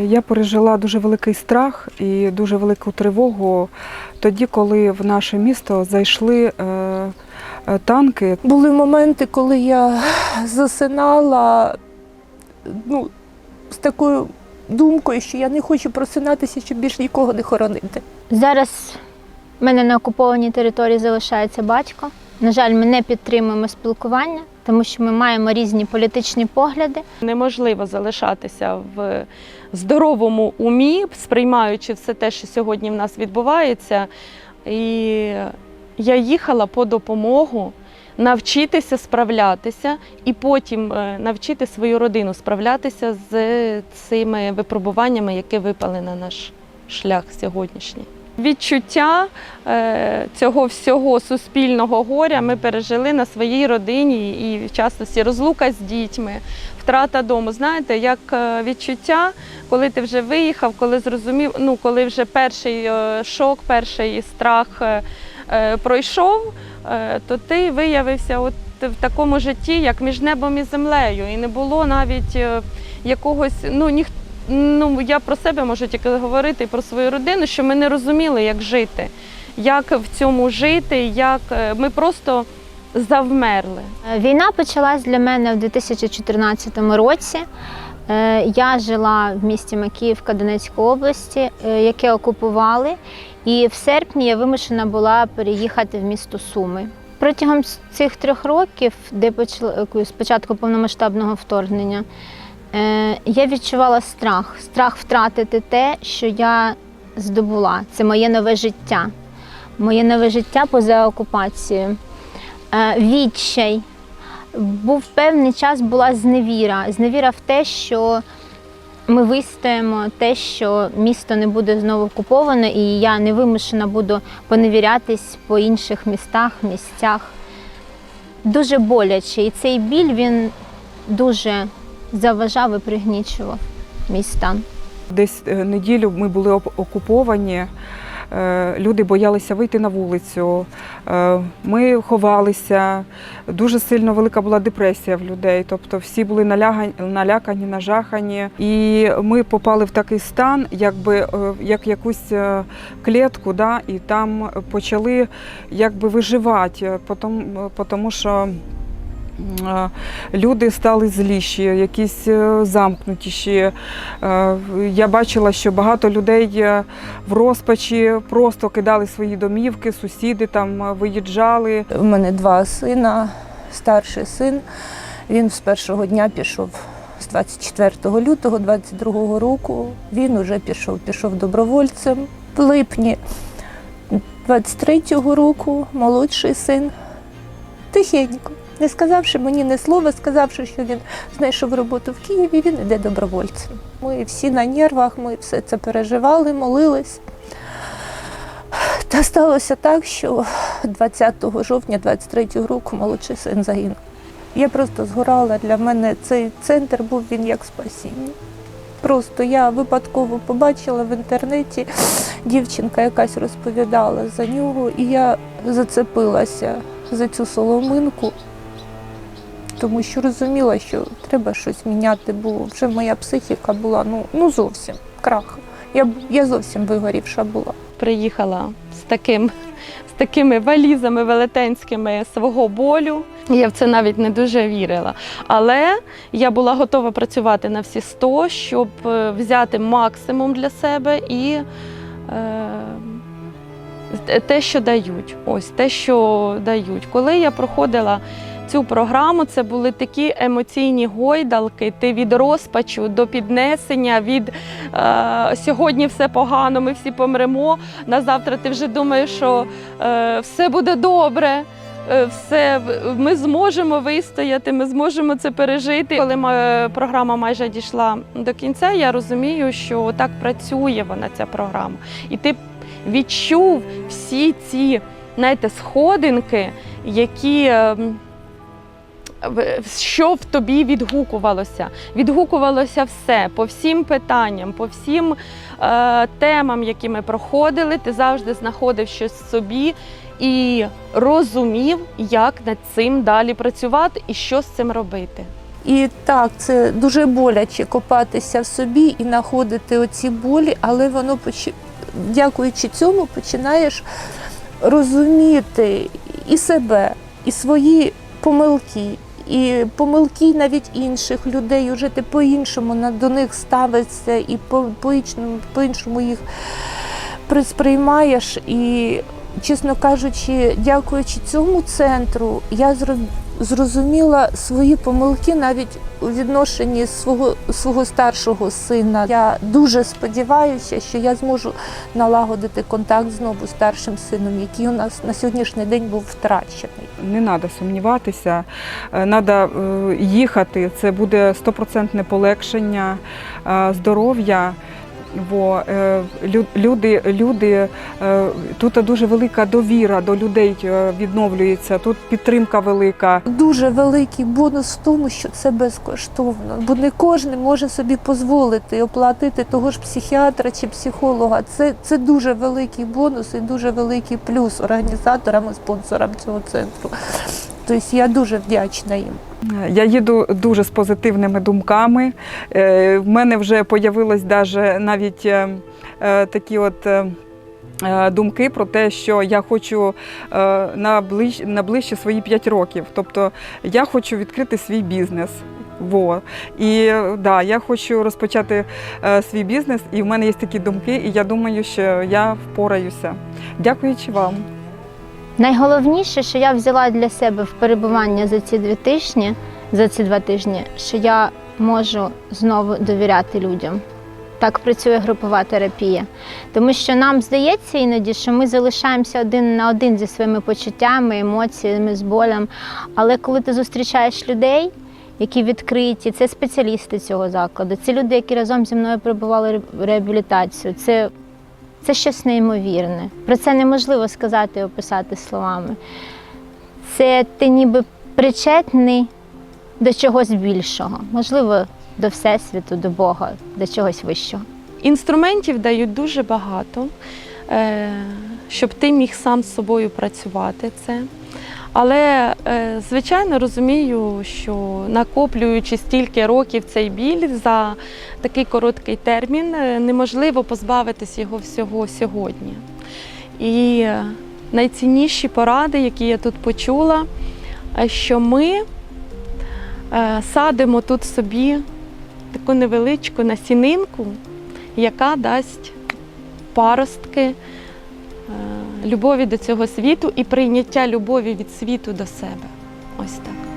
Я пережила дуже великий страх і дуже велику тривогу тоді, коли в наше місто зайшли е, е, танки. Були моменти, коли я засинала ну, з такою думкою, що я не хочу просинатися, щоб більш нікого не хоронити. Зараз в мене на окупованій території залишається батько. На жаль, ми не підтримуємо спілкування, тому що ми маємо різні політичні погляди. Неможливо залишатися в здоровому умі, сприймаючи все те, що сьогодні в нас відбувається. І я їхала по допомогу навчитися справлятися і потім е, навчити свою родину справлятися з цими випробуваннями, які випали на наш шлях сьогоднішній. Відчуття е, цього всього суспільного горя ми пережили на своїй родині і в частності розлука з дітьми, втрата дому. Знаєте, як е, відчуття, коли ти вже виїхав, коли зрозумів, ну коли вже перший е, шок, перший страх пройшов, то ти виявився от в такому житті, як між небом і землею. І не було навіть якогось, ну ніхто. Ну, я про себе можу тільки говорити і про свою родину, що ми не розуміли, як жити, як в цьому жити, як е, ми просто завмерли. Е, Війна почалась для мене в 2014 році. Е, Я жила в місті Макіївка Донецької області, яке окупували, і в серпні я вимушена була переїхати в місто Суми. Протягом цих трьох років, де спочатку повномасштабного вторгнення, я відчувала страх, страх втратити те, що я здобула. Це моє нове життя, моє нове життя поза окупацією. Е, Відчай. Був певний час була зневіра. Зневіра в те, що ми вистоїмо, те, що місто не буде знову окуповане, і я не вимушена буду поневірятись по інших містах, місцях. Дуже боляче. І цей біль він дуже заважав і пригнічував мій стан. Десь е, неділю ми були окуповані. е, Люди боялися вийти на вулицю, е, ми ховалися. Дуже сильно велика була депресія в людей. Тобто всі були налякані, нажахані. І ми попали в такий стан, якби як якусь клітку, да, і там почали якби виживати, тому що. Люди стали зліші, якісь е, замкнутіші. Е, Я бачила, що багато людей е, в розпачі просто кидали свої домівки, сусіди там виїжджали. У мене два сина. Старший син, він з першого дня пішов з 24 лютого 22 року. Він уже пішов, пішов добровольцем. В липні 23-го року молодший син тихенько, не сказавши мені ні слова, сказавши, що він знайшов роботу в Києві, він іде добровольцем. Ми всі на нервах, ми все це переживали, молились. Та сталося так, що 20 жовтня 23-го року молодший син загинув. Я просто згорала. Для мене цей центр був він як спасіння. Просто я випадково побачила в інтернеті, дівчинка якась розповідала за нього, і я зацепилася за цю соломинку, тому що розуміла, що треба щось міняти, бо вже моя психіка була ну, ну зовсім крах. Я, я зовсім вигорівша була. Приїхала з таким. З такими валізами велетенськими свого болю. Я в це навіть не дуже вірила. Але я була готова працювати на всі 100, щоб е, взяти максимум для себе і е, те, що дають. Ось те, що дають. Коли я проходила цю програму, це були такі емоційні гойдалки. Ти від розпачу до піднесення, від е, сьогодні все погано, ми всі помремо. На завтра ти вже думаєш, що е, все буде добре. е, Все ми зможемо вистояти, ми зможемо це пережити. Коли програма майже дійшла до кінця, я розумію, що так працює вона ця програма. І ти відчув всі ці знаєте, сходинки, які. Що в тобі відгукувалося? Відгукувалося все по всім питанням, по всім е, темам, які ми проходили. Ти завжди знаходив щось собі і розумів, як над цим далі працювати і що з цим робити. І так, це дуже боляче копатися в собі і знаходити оці болі, але воно дякуючи цьому починаєш розуміти і себе, і свої помилки, і помилки навіть інших людей. Уже ти по-іншому до них ставишся і по- по-іншому, їх присприймаєш. І, чесно кажучи, дякуючи цьому центру, я зро- зрозуміла свої помилки навіть у відношенні свого, свого старшого сина. Я дуже сподіваюся, що я зможу налагодити контакт знову з старшим сином, який у нас на сьогоднішній день був втрачений. Не треба сумніватися, треба їхати. Це буде стопроцентне полегшення е, здоров'я. Бо е, люди, люди е, тут дуже велика довіра до людей е, відновлюється. Тут підтримка велика. Дуже великий бонус в тому, що це безкоштовно, бо не кожен може собі дозволити оплатити того ж психіатра чи психолога. Це, це дуже великий бонус і дуже великий плюс організаторам і спонсорам цього центру. Тобто я дуже вдячна їм. Я їду дуже з позитивними думками. Е, В мене вже появилось навіть е, е, такі от. Думки про те, що я хочу на ближ, на ближче свої 5 років. Тобто я хочу відкрити свій бізнес. Во. І да, я хочу розпочати свій бізнес, і в мене є такі думки, і я думаю, що я впораюся. Дякуючи вам. Найголовніше, що я взяла для себе в перебування за ці дві тижні, за ці два тижні, що я можу знову довіряти людям. Так працює групова терапія. Тому що нам здається іноді, що ми залишаємося один на один зі своїми почуттями, емоціями, з болем. Але коли ти зустрічаєш людей, які відкриті, це спеціалісти цього закладу, це люди, які разом зі мною пробували ре- реабілітацію. Це це щось неймовірне. Про це неможливо сказати і описати словами. Це ти ніби причетний до чогось більшого, можливо, до Всесвіту, до Бога, до чогось вищого. Інструментів дають дуже багато, е, щоб ти міг сам з собою працювати це. Але, е, звичайно, розумію, що накоплюючи стільки років цей біль за такий короткий термін, е, неможливо позбавитись його всього сьогодні. І найцінніші поради, які я тут почула, е, що ми садимо тут собі таку невеличку насінинку, яка дасть паростки любові до цього світу і прийняття любові від світу до себе. Ось так.